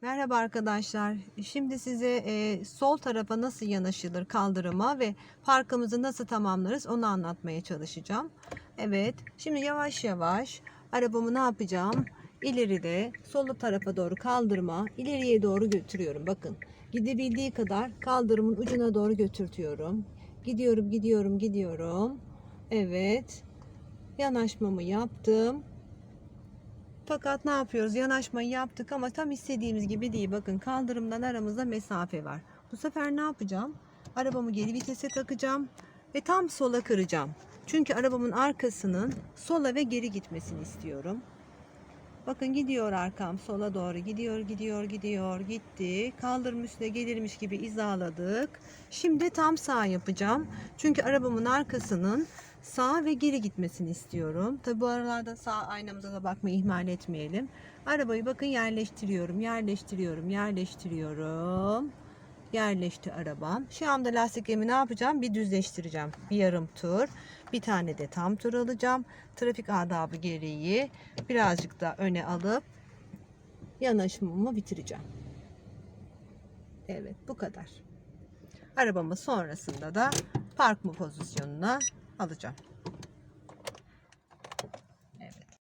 Merhaba arkadaşlar. Şimdi size e, sol tarafa nasıl yanaşılır kaldırıma ve parkımızı nasıl tamamlarız onu anlatmaya çalışacağım. Evet. Şimdi yavaş yavaş arabamı ne yapacağım? İleride solu tarafa doğru kaldırma, ileriye doğru götürüyorum. Bakın. Gidebildiği kadar kaldırımın ucuna doğru götürtüyorum. Gidiyorum, gidiyorum, gidiyorum. Evet. Yanaşmamı yaptım. Fakat ne yapıyoruz? Yanaşmayı yaptık ama tam istediğimiz gibi değil. Bakın kaldırımdan aramızda mesafe var. Bu sefer ne yapacağım? Arabamı geri vitese takacağım ve tam sola kıracağım. Çünkü arabamın arkasının sola ve geri gitmesini istiyorum. Bakın gidiyor arkam sola doğru gidiyor gidiyor gidiyor gitti. Kaldırım üstüne gelirmiş gibi izaladık. Şimdi tam sağ yapacağım. Çünkü arabamın arkasının sağ ve geri gitmesini istiyorum. Tabi bu aralarda sağ aynamıza da bakmayı ihmal etmeyelim. Arabayı bakın yerleştiriyorum, yerleştiriyorum, yerleştiriyorum. Yerleşti arabam. Şu anda lastiklerimi ne yapacağım? Bir düzleştireceğim. Bir yarım tur. Bir tane de tam tur alacağım. Trafik adabı gereği birazcık da öne alıp yanaşmamı bitireceğim. Evet bu kadar. Arabamı sonrasında da park mı pozisyonuna alacağım.